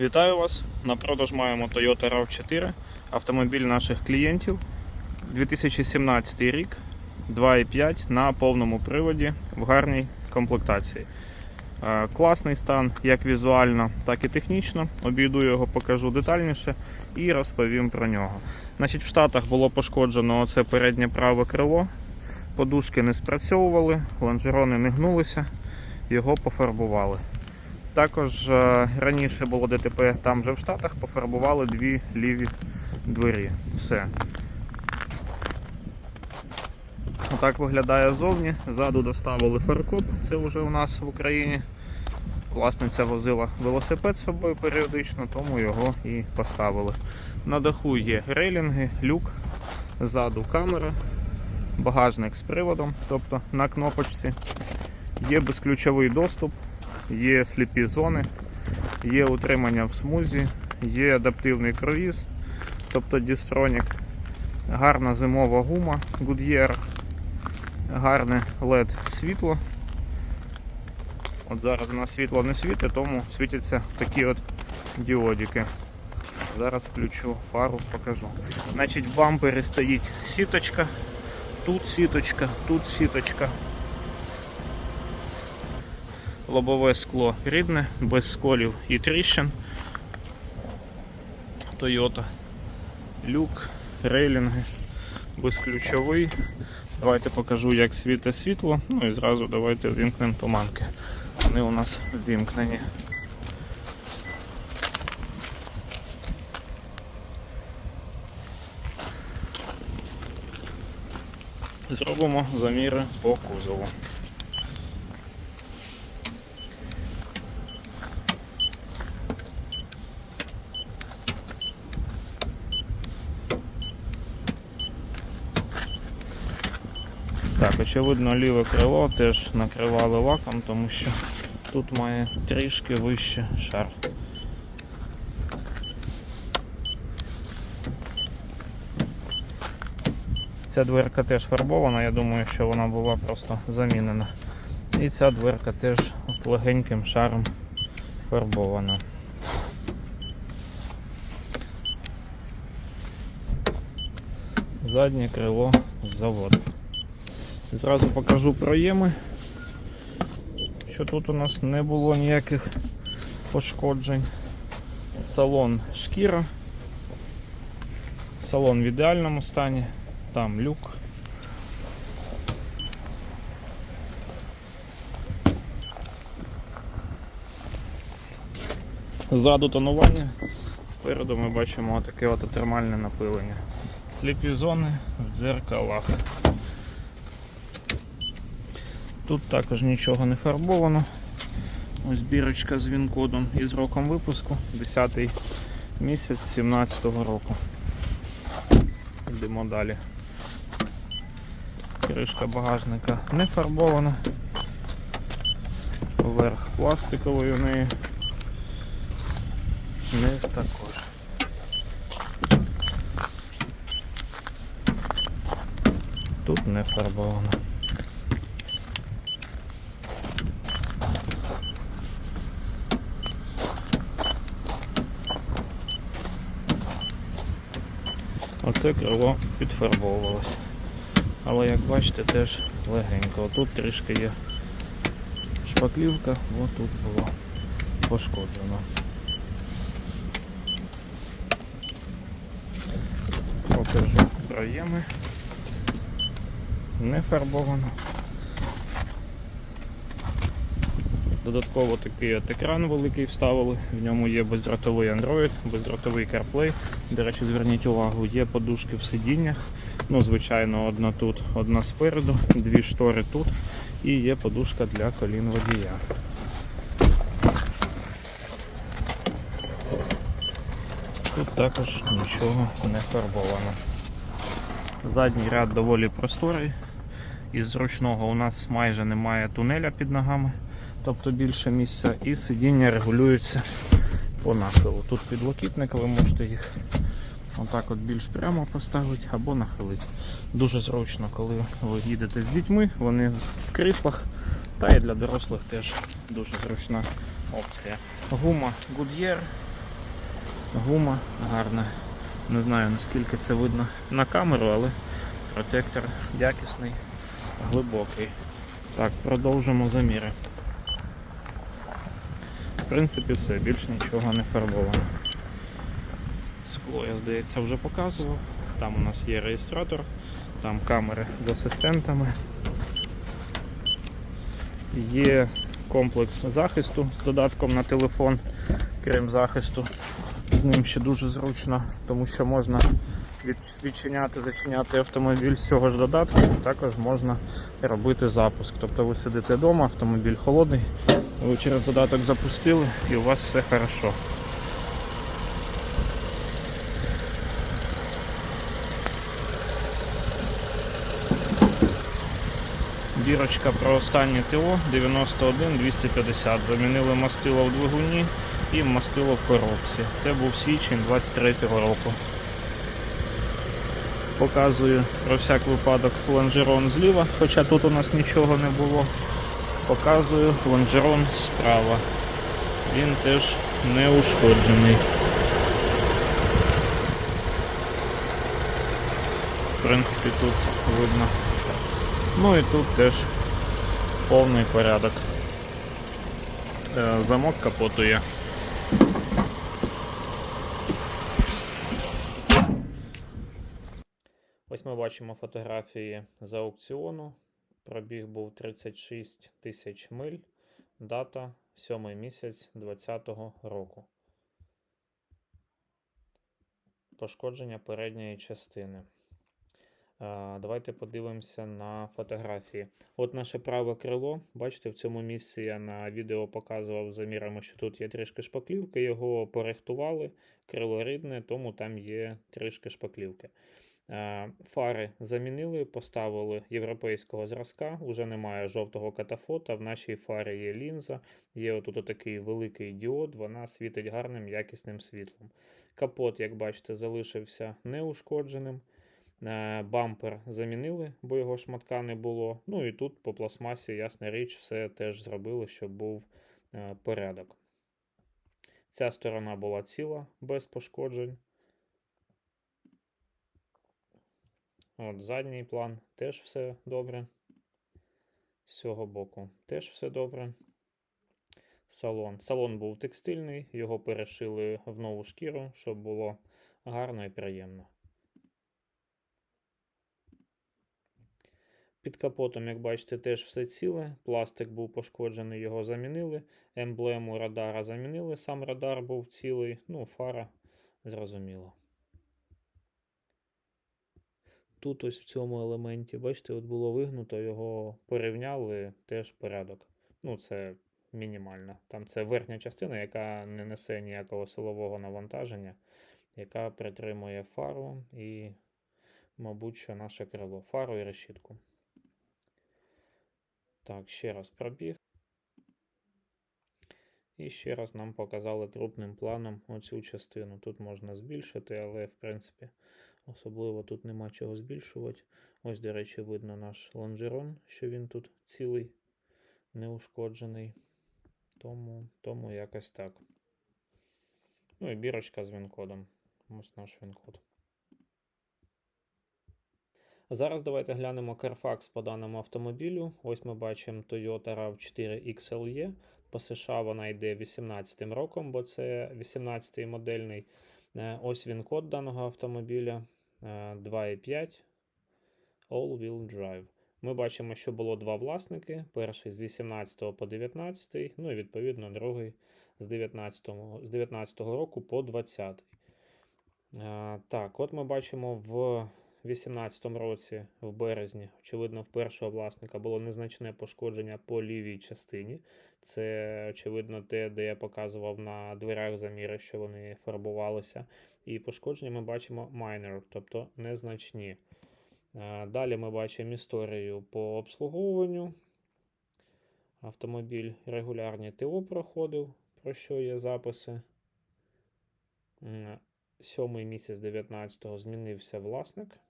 Вітаю вас! На продаж маємо Toyota RAV4, автомобіль наших клієнтів. 2017 рік, 2,5 на повному приводі в гарній комплектації. Е, Класний стан як візуально, так і технічно. Обійду його, покажу детальніше і розповім про нього. Значить, в Штатах було пошкоджено оце переднє праве крило, подушки не спрацьовували, лонжерони не гнулися, його пофарбували. Також е, раніше було ДТП там же в Штатах, пофарбували дві ліві двері. Все. Отак виглядає ззовні. Ззаду доставили фаркоп, це вже у нас в Україні. Власниця возила велосипед з собою періодично, тому його і поставили. На даху є рейлінги, люк, ззаду камера, багажник з приводом, тобто на кнопочці. Є безключовий доступ, є сліпі зони, є утримання в смузі, є адаптивний круїз, тобто дістронік, гарна зимова гума Goodyear, гарне LED світло. От зараз у нас світло не світить, тому світяться такі от діодики. Зараз включу фару, покажу. Значить, в бампері стоїть сіточка, тут сіточка, тут сіточка. Лобове скло рідне, без сколів і тріщин. Toyota. Люк, рейлінги, безключовий. Давайте покажу, як світить світло. Ну і зразу давайте ввімкнемо туманки. Вони у нас ввімкнені. Зробимо заміри по кузову. Так, очевидно, ліве крило теж накривали лаком, тому що тут має трішки вище шар. Ця дверка теж фарбована, я думаю, що вона була просто замінена. І ця дверка теж легеньким шаром фарбована. Заднє крило з заводу. Зразу покажу проєми, що тут у нас не було ніяких пошкоджень. Салон шкіра. Салон в ідеальному стані, там люк. Ззаду тонування, спереду ми бачимо таке от термальне напилення. Сліпі зони в дзеркалах. Тут також нічого не фарбовано. Ось бірочка з він-кодом і з роком випуску, 10 місяць 17-го року. Йдемо далі. Кришка багажника не фарбована. Верх пластиковий у неї. Низ також. Тут не фарбовано. Оце крило підфарбовувалось. Але як бачите, теж легенько. Тут трішки є шпаклівка, отут тут було пошкоджено. Покажу проєми. Не фарбовано. Додатково такий от екран великий вставили, в ньому є бездротовий Android, бездротовий CarPlay. До речі, зверніть увагу, є подушки в сидіннях. Ну, звичайно, одна тут, одна спереду, дві штори тут і є подушка для колін водія. Тут також нічого не фарбовано. Задній ряд доволі просторий. Із зручного у нас майже немає тунеля під ногами тобто більше місця, і сидіння регулюється по нахилу. Тут підлокітник, ви можете їх отак от більш прямо поставити або нахилити. Дуже зручно, коли ви їдете з дітьми, вони в кріслах, та і для дорослих теж дуже зручна опція. Гума Goodyear Гума гарна. Не знаю наскільки це видно на камеру, але протектор якісний, глибокий. Так, продовжимо заміри. В принципі, все, більш нічого не фарбовано. Скло, я здається, вже показував. Там у нас є реєстратор, там камери з асистентами. Є комплекс захисту з додатком на телефон, крім захисту. З ним ще дуже зручно, тому що можна відчиняти, зачиняти автомобіль з цього ж додатку. Також можна робити запуск. Тобто ви сидите вдома, автомобіль холодний, ви через додаток запустили і у вас все хорошо. Бірочка про останнє ТО 91-250. Замінили мастило в двигуні і мастило в коробці. Це був січень 23-го року. Показую про всяк випадок лонжерон зліва, хоча тут у нас нічого не було. Показую лонжерон справа. Він теж не ушкоджений. В принципі, тут видно. Ну і тут теж повний порядок. Е, Замок капоту є. Ми бачимо фотографії з аукціону. Пробіг був 36 тисяч миль. Дата 7 місяць 2020 року. Пошкодження передньої частини. Давайте подивимося на фотографії. От наше праве крило. Бачите, в цьому місці я на відео показував замірами, що тут є трішки шпаклівки. Його порихтували, крило рідне, тому там є трішки шпаклівки. А, Фари замінили, поставили європейського зразка. Уже немає жовтого катафота. В нашій фарі є лінза, є отут такий великий діод, вона світить гарним якісним світлом. Капот, як бачите, залишився неушкодженим. Е, Бампер замінили, бо його шматка не було. Ну і тут по пластмасі, ясна річ, все теж зробили, щоб був е, порядок. Ця сторона була ціла, без пошкоджень. От задній план теж все добре. З цього боку теж все добре. Салон. Салон був текстильний, його перешили в нову шкіру, щоб було гарно і приємно. Під капотом, як бачите, теж все ціле. Пластик був пошкоджений, його замінили. Емблему радара замінили. Сам радар був цілий. Ну, фара зрозуміло. Тут ось в цьому елементі, бачите, от було вигнуто, його порівняли, теж порядок. Ну, це мінімально. Там це верхня частина, яка не несе ніякого силового навантаження, яка притримує фару і, мабуть, що наше крило. Фару і решітку. Так, ще раз пробіг. І ще раз нам показали крупним планом оцю частину. Тут можна збільшити, але в принципі особливо тут нема чого збільшувати. Ось, до речі, видно наш лонжерон, що він тут цілий, неушкоджений. Тому, тому якось так. Ну і бірочка з він-кодом. Ось наш він-код. Зараз давайте глянемо Carfax по даному автомобілю. Ось ми бачимо Toyota RAV4 XLE. По США вона йде 18-м роком, бо це 18-й модельний. Е, Ось він код даного автомобіля 2.5 All-Wheel Drive. Ми бачимо, що було два власники: перший з 18 по 19, ну і відповідно другий з 19, з 19 року по 20. Е, Так, от ми бачимо в 2018 році, в березні, очевидно, в першого власника було незначне пошкодження по лівій частині. Це, очевидно, те, де я показував на дверях заміри, що вони фарбувалися. І пошкодження ми бачимо minor, тобто незначні. Далі ми бачимо історію по обслуговуванню. Автомобіль регулярні ТО проходив, про що є записи. Сьомий місяць 19-го змінився власник.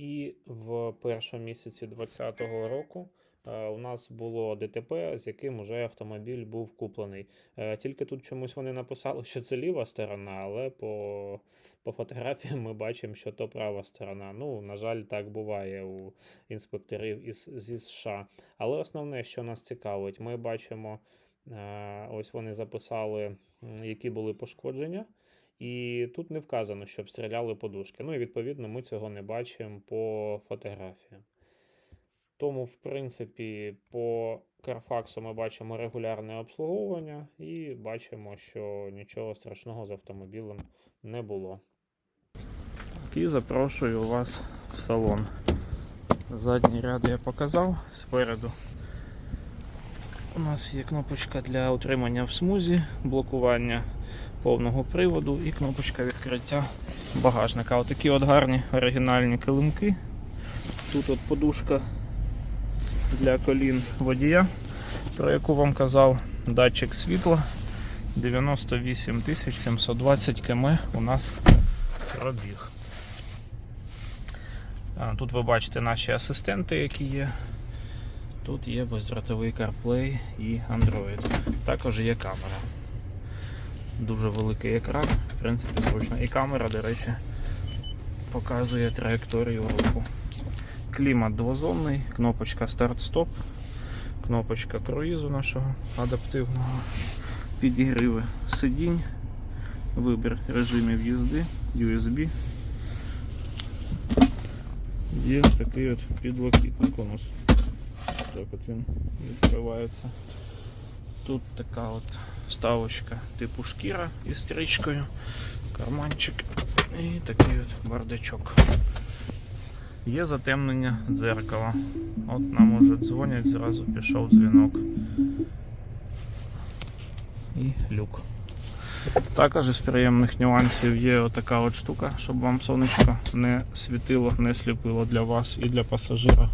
І в першому місяці 2020 року е, у нас було ДТП, з яким уже автомобіль був куплений. Е, Тільки тут чомусь вони написали, що це ліва сторона, але по, по фотографіям ми бачимо, що то права сторона. Ну, на жаль, так буває у інспекторів із, зі США. Але основне, що нас цікавить, ми бачимо, е, ось вони записали, які були пошкодження. І тут не вказано, що обстріляли подушки. Ну і відповідно ми цього не бачимо по фотографіям. Тому, в принципі, по Карфаксу ми бачимо регулярне обслуговування і бачимо, що нічого страшного з автомобілем не було. І запрошую вас в салон. Задній ряд я показав спереду. У нас є кнопочка для утримання в смузі, блокування повного приводу і кнопочка відкриття багажника. Отакі от гарні оригінальні килимки. Тут от подушка для колін водія, про яку вам казав, датчик світла. 98 720 км у нас пробіг. Тут ви бачите наші асистенти, які є. Тут є бездротовий CarPlay і Android. Також є камера. Дуже великий екран, в принципі, зручно. І камера, до речі, показує траєкторію руху. Клімат двозонний, кнопочка старт-стоп, кнопочка круїзу нашого адаптивного, підігриви сидінь, вибір режимів їзди, USB. Є такий от у нас. Так от він відкривається. Тут така от вставочка типу шкіра із стрічкою, карманчик і такий от бардачок. Є затемнення дзеркала. От нам уже дзвонять, зразу пішов дзвінок. І люк. Також із приємних нюансів є отака от штука, щоб вам сонечко не світило, не сліпило для вас і для пасажира.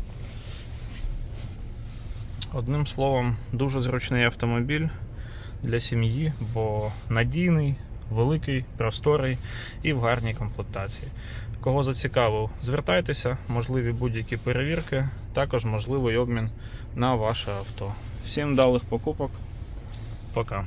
Одним словом, дуже зручний автомобіль для сім'ї, бо надійний, великий, просторий і в гарній комплектації. Кого зацікавив, звертайтеся, можливі будь-які перевірки, також можливий обмін на ваше авто. Всім вдалих покупок. Пока.